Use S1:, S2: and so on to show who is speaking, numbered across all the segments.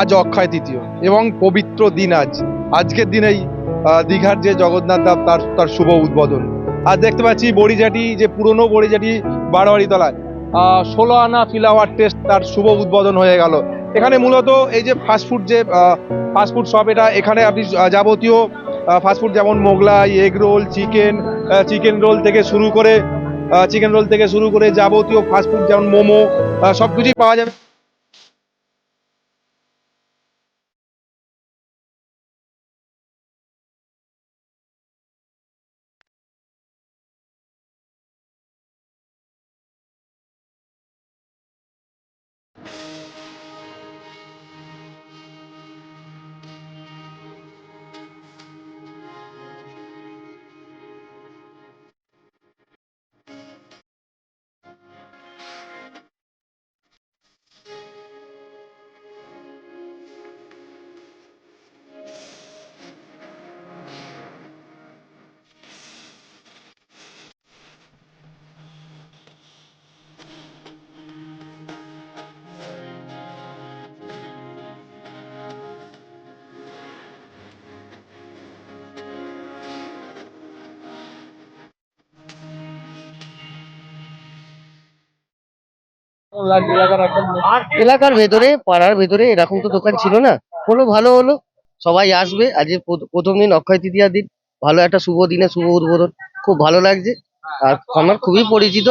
S1: আজ অক্ষয় তৃতীয় এবং পবিত্র দিন আজ। আজকের দিনেই দীঘার যে জগন্নাথ দেব, তার তার শুভ উদ্বোধন। আজ দেখতে পাচ্ছি বড়িজাটি যে পুরনো বড়িজাটি বারোয়ারি তলায় ষোলো আনা ফিলাওয়ার টেস্ট তার শুভ উদ্বোধন হয়ে গেল। এখানে মূলত এই যে ফাস্টফুড যে ফাস্টফুড শপ এটা এখানে আপনি যাবতীয় ফাস্টফুড যেমন Mughlai egg roll chicken chicken roll থেকে শুরু করে চিকেন রোল থেকে শুরু করে যাবতীয় ফাস্টফুড যেমন মোমো সব কিছুই পাওয়া যাবে।
S2: এলাকার ভেতরে, পাড়ার ভেতরে এরকম তো দোকান ছিল না। হলো, ভালো হলো। সবাই আসবে। আজ প্রথম দিন অক্ষয় তৃতীয়া দিন। ভালো একটা শুভ দিনে, শুভ উদ্বোধন। খুব ভালো লাগছে। আর আমার খুবই পরিচিত।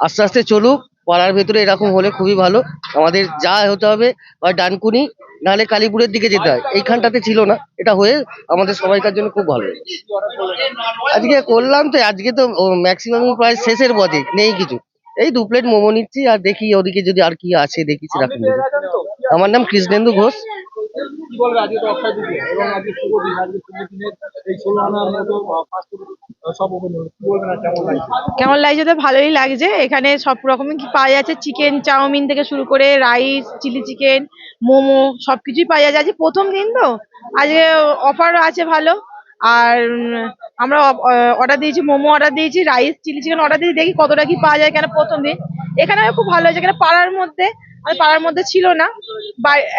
S2: আস্তে আস্তে চলুক। পাড়ার ভেতরে এরকম হলে খুবই ভালো। আমাদের যা হতে হবে হয় ডানকুনি, নাহলে কালীপুরের দিকে যেতে হয়। এইখানটাতে ছিল না। এটা হয়ে আমাদের সবাইকার জন্য খুব ভালো। আজকে করলাম তো, আজকে তো ম্যাক্সিমাম প্রায় শেষের পথে, নেই কিছু। এই দু প্লেট মোমো নিচ্ছি আর দেখি ওদিকে যদি আর কি আছে দেখি সেরকম আমার নাম কৃষ্ণেন্দু ঘোষ।
S1: কেমন লাগছে?
S3: তো ভালোই লাগছে। এখানে সব রকমের কি পাওয়া যাচ্ছে। চিকেন চাউমিন থেকে শুরু করে রাইস চিলি চিকেন মোমো সব কিছুই পাওয়া যাচ্ছে। আজকে প্রথম দিন তো? আজকে অফার আছে ভালো। আর আমরা অর্ডার দিয়েছি মোমো অর্ডার দিয়েছি রাইস চিলি চিকেন অর্ডার দিয়েছি দেখি কতটা কি পাওয়া যায় কেন প্রথম দিন। এখানে খুব ভালো হয়েছে এখানে পাড়ার মধ্যে আর পাড়ার মধ্যে ছিল না।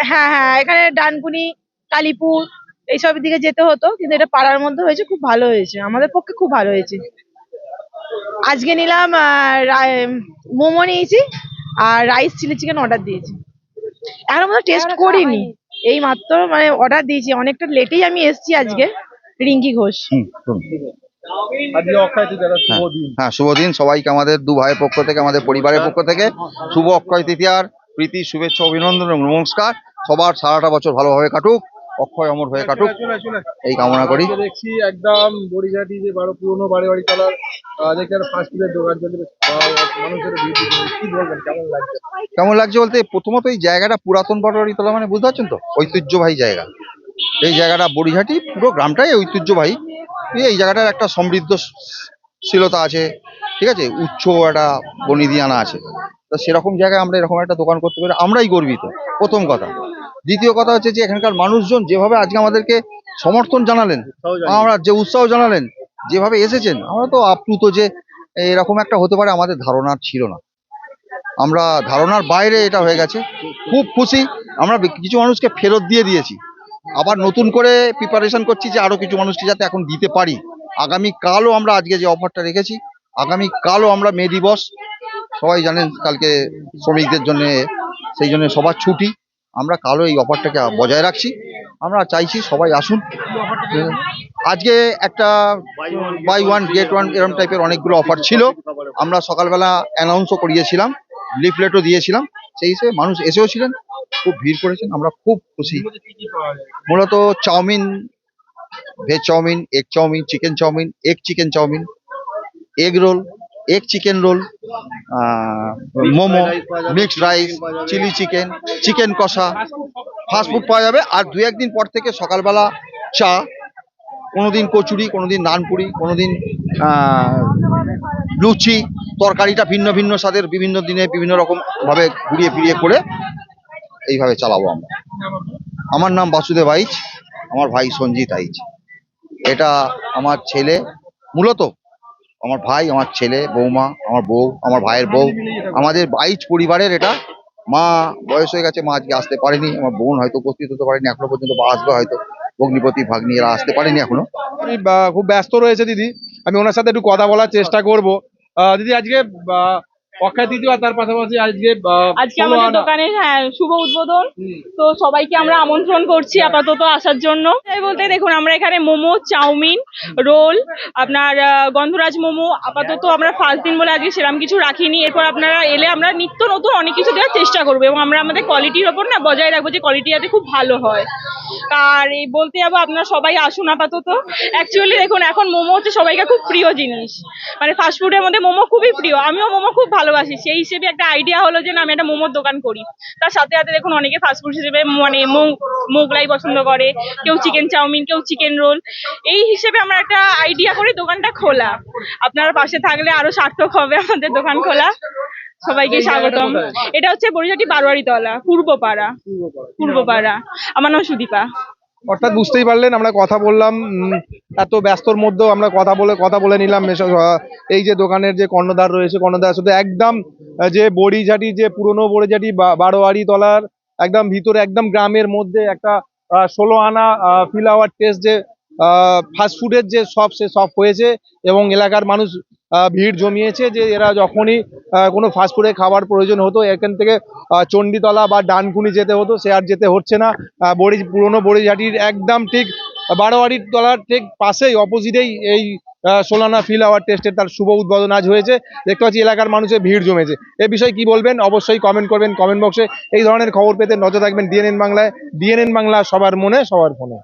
S3: হ্যাঁ হ্যাঁ এখানে ডানকুনি কালীপুর এইসব দিকে যেতে হতো কিন্তু এটা পাড়ার মধ্যে হয়েছে খুব ভালো হয়েছে আমাদের পক্ষে খুব ভালো হয়েছে। আজকে নিলাম মোমো নিয়েছি আর রাইস চিলি চিকেন অর্ডার দিয়েছি। এখনও মতো টেস্ট করিনি। এই মাত্র মানে অর্ডার দিয়েছি অনেকটা লেটেই আমি এসেছি আজকে। রিঙ্কি ঘোষ।
S1: একটা শুভ দিন
S4: হ্যাঁ শুভ দিন সবাইকে আমাদের দু ভাইয়ের পক্ষ থেকে আমাদের পরিবারের পক্ষ থেকে শুভ অক্ষয় তৃতীয়ার প্রীতি শুভেচ্ছা অভিনন্দন এবং নমস্কার। সবার সারাটা বছর ভালোভাবে কাটুক অক্ষয় অমর হয়ে কাটুক। এই কামনা করি।
S1: দেখছি একদম বড়িঘাটি যে বারো পুরনো বাড়ি বাড়ি দোকান মানুষের কি বলবেন কেমন লাগছে?
S4: কেমন লাগছে বলতে প্রথমত এই জায়গাটা পুরাতন পাটোয়ারি তলা মানে বুঝতে পারছেন তো? ঐতিহ্যবাহী জায়গা। এই জায়গাটা বড়িঘাটি পুরো গ্রামটাই ঐতিহ্যবাহী। এই জায়গাটার একটা সমৃদ্ধশীলতা আছে ঠিক আছে? উচ্চ একটা বনিদিয়ানা আছে। তো সেরকম জায়গায় আমরা এরকম একটা দোকান করতে পারি আমরাই গর্বিত প্রথম কথা। দ্বিতীয় কথা হচ্ছে যে এখানকার মানুষজন যেভাবে আজকে আমাদেরকে সমর্থন জানালেন আমরা যে উৎসাহ জানালেন যেভাবে এসেছেন আমরা তো আপ্লুত যে এরকম একটা হতে পারে আমাদের ধারণা ছিল না। আমরা ধারণার বাইরে এটা হয়ে গেছে। খুব খুশি আমরা কিছু মানুষকে ফেরত দিয়ে দিয়েছি। আবার নতুন করে প্রিপারেশন করছি যে আরও কিছু মানুষকে যাতে এখন দিতে পারি। আগামী কালও আমরা আজকে যে অফারটা রেখেছি, আগামী কালও আমরা মে দিবস, সবাই জানেন কালকে শ্রমিকদের জন্য, সেই জন্য সবার ছুটি। আমরা কালও এই অফারটাকে বজায় রাখছি। আমরা চাইছি সবাই আসুন। আজকে একটা বাই ওয়ান গেট ওয়ান এরকম টাইপের অনেকগুলো অফার ছিল। আমরা সকালবেলা অ্যানাউন্সও করিয়েছিলাম লিফলেটও দিয়েছিলাম। সেই হিসেবে মানুষ এসেও ছিলেন। খুব ভিড় করেছেন আমরা খুব খুশি। মূলত chow mein veg chow mein egg chow mein chicken chow mein egg chicken chow mein egg roll egg chicken roll momo mixed rice chilli chicken chicken কষা ফাস্ট ফুড পাওয়া যাবে। আর দু একদিন পর থেকে সকালবেলা চা কোনোদিন কচুরি কোনোদিন নানপুরি কোনোদিন আহ, লুচি তরকারিটা ভিন্ন ভিন্ন স্বাদের বিভিন্ন দিনে বিভিন্ন রকম ভাবে ঘুরিয়ে ফিরিয়ে করে এইভাবে চালাবো আমরা। আমার নাম বাসুদেব আইচ, আমার ভাই সঞ্জিত আইচ। এটা আমার ছেলে, মূলত আমার ভাই, আমার ছেলে, বৌমা, আমার বউ, আমার ভাইয়ের বউ। আমাদের আইচ পরিবারের এটা, মা বয়স হয়ে গেছে, মা আজকে আসতে পারেনি, আমার বোন হয়তো উপস্থিত হতে পারেনি, এখনও পর্যন্ত বা আসবে হয়তো। ভগ্নিপতি ভাগ্নি এরা আসতে পারেনি
S1: এখনও। খুব ব্যস্ত রয়েছে দিদি। আমি ওনার সাথে একটু কথা বলার চেষ্টা করব। দিদি, আজকে অক্ষয় তৃতীয়া তার পাশাপাশি আজকে
S5: আজকে আমাদের দোকানের হ্যাঁ শুভ উদ্বোধন। তো সবাইকে আমরা আমন্ত্রণ করছি আপাতত আসার জন্য। তাই বলতে দেখুন আমরা এখানে মোমো চাউমিন রোল আপনার গন্ধরাজ মোমো আপাতত আমরা ফার্স্ট দিন বলে আজকে সেরকম কিছু রাখিনি। এরপর আপনারা এলে আমরা নিত্য নতুন অনেক কিছু দেওয়ার চেষ্টা করব এবং আমরা আমাদের কোয়ালিটির ওপর না বজায় রাখব যে কোয়ালিটি যাতে খুব ভালো হয়। আর এই বলতে যাব, আপনারা সবাই আসুন আপাতত। অ্যাকচুয়ালি দেখুন, এখন মোমো হচ্ছে সবাইকে খুব প্রিয় জিনিস। মানে ফাস্ট ফুডের মধ্যে মোমো খুবই প্রিয়। আমিও মোমো খুব ভালোবাসি। সেই হিসেবে একটা আইডিয়া হলো যে না, আমি একটা মোমোর দোকান করি। তার সাথে সাথে দেখুন, অনেকে ফাস্ট ফুড হিসেবে মানে মোগলাই পছন্দ করে। কেউ চিকেন চাউমিন, কেউ চিকেন রোল এই হিসেবে আমরা একটা আইডিয়া করে দোকানটা খোলা। আপনারা পাশে থাকলে আরও সার্থক হবে আমাদের দোকান খোলা। সবাইকে স্বাগতম। এটা হচ্ছে বড়িজাটি বারোয়ারি তলা পূর্বপাড়া পূর্বপাড়া। আমার নাম সুদীপা।
S1: অর্থাৎ বুঝতেই পারলেন আমরা কথা বললাম উম, এত ব্যস্তর মধ্যেও আমরা কথা বলে কথা বলে নিলাম। এই যে দোকানের যে কর্ণধার রয়েছে কর্ণধার শুধু একদম যে বড়িঝাটি যে পুরনো বড়িঝাটি বা- বারোয়ারি তলার একদম ভিতরে একদম গ্রামের মধ্যে একটা আহ, ষোলো আনা ফিলাওয়ার টেস্ট যে ফাস্টফুডের যে শপ সে শপ হয়েছে এবং এলাকার মানুষ ভিড় জমিয়েছে যে এরা যখনই কোনো ফাস্টফুডে খাবার প্রয়োজন হতো, এখান থেকে চণ্ডীতলা বা ডানকুনি যেতে হতো, সে আর যেতে হচ্ছে না। বড়ি পুরনো বড়িঝাটির একদম ঠিক বারোয়ারির তলার ঠিক পাশেই, অপোজিটেই এই সোলানা ফিল আওয়ার টেস্টের তার শুভ উদ্বোধন আজ হয়েছে। দেখতে পাচ্ছি এলাকার মানুষের ভিড় জমেছে। এ বিষয়ে কি বলবেন? অবশ্যই কমেন্ট করবেন কমেন্ট বক্সে এই ধরনের খবর পেতে নজর রাখবেন ডিএনএন বাংলায়। ডিএনএন বাংলা সবার মনে, সবার ফোনে।